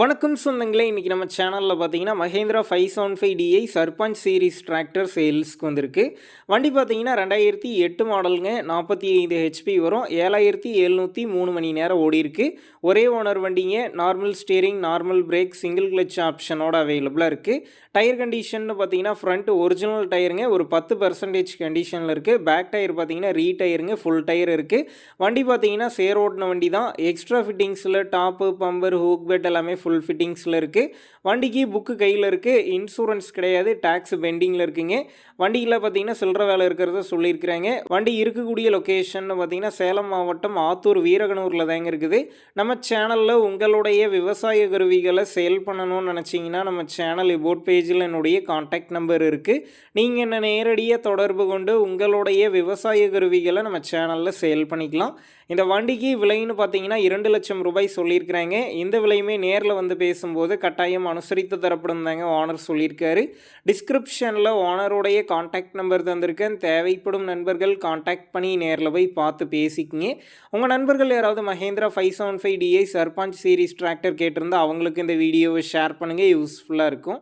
வணக்கம் சொந்தங்களே இன்றைக்கி நம்ம சேனலில் பார்த்தீங்கன்னா Mahindra five seven five DI Sarpanch series tractor சேல்ஸ்க்கு வந்திருக்கு. வண்டி பார்த்தீங்கன்னா ரெண்டாயிரத்தி எட்டு மாடலுங்க நாற்பத்தி ஐந்து ஹெச்பி வரும். ஏழாயிரத்தி எழுநூற்றி மூணு மணி நேரம் ஓடிருக்கு ஒரே ஓனர் வண்டிங்க normal steering normal brake single clutch ஆப்ஷனோட அவைலபிளாக இருக்குது டயர் கண்டிஷன் பார்த்தீங்கன்னா ஃப்ரண்ட் ஒரிஜினல் டயருங்க ஒரு பத்து பர்சன்டேஜ் கண்டிஷனில் இருக்குது பேக் டயர் பார்த்தீங்கன்னா ரீ டயருங்க ஃபுல் டயர் இருக்குது வண்டி பார்த்தீங்கன்னா சேர் ஓட்டின வண்டி தான். எக்ஸ்ட்ரா ஃபிட்டிங்ஸில் டாப்பு பம்பர் ஹூக் பெட் எல்லாமே ஃபுல் ஃபிட்டிங்ஸில் இருக்குது வண்டிக்கு புக்கு கையில் இருக்குது இன்சூரன்ஸ் கிடையாது. டேக்ஸ் பெண்டிங்கில் இருக்குங்க. வண்டியில் பார்த்தீங்கன்னா சில்லற வேலை இருக்கிறத சொல்லியிருக்கிறாங்க. வண்டி இருக்கக்கூடிய லொக்கேஷன் பார்த்தீங்கன்னா சேலம் மாவட்டம் ஆத்தூர் வீரகனூரில் தாங்க இருக்குது. நம்ம சேனலில் உங்களுடைய விவசாய கருவிகளை சேல் பண்ணணும்னு நினச்சிங்கன்னா நம்ம சேனல் போட் பேஜில் என்னுடைய காண்டாக்ட் நம்பர் இருக்குது நீங்கள் என்ன நேரடியாக தொடர்பு கொண்டு உங்களுடைய விவசாய கருவிகளை நம்ம சேனலில் சேல் பண்ணிக்கலாம். இந்த வண்டிக்கு விலைன்னு பார்த்தீங்கன்னா இரண்டு லட்சம் ரூபாய் சொல்லியிருக்கிறாங்க. இந்த விலையுமே நேரில் நேரில் வந்து பேசும்போது கட்டாயம் அனுசரித்து தரப்படும் தாங்க ஓனர் சொல்லியிருக்காரு. டிஸ்கிரிப்ஷனில் ஓனருடைய காண்டாக்ட் நம்பர் தந்திருக்கேன் தேவைப்படும் நண்பர்கள் காண்டாக்ட் பண்ணி நேரில் போய் பார்த்து பேசிக்கிங்க. உங்கள் நண்பர்கள் யாராவது Mahindra five seven five DI Sarpanch series tractor கேட்டிருந்தா அவங்களுக்கு இந்த வீடியோவை ஷேர் பண்ணுங்கள் யூஸ்ஃபுல்லாக இருக்கும்.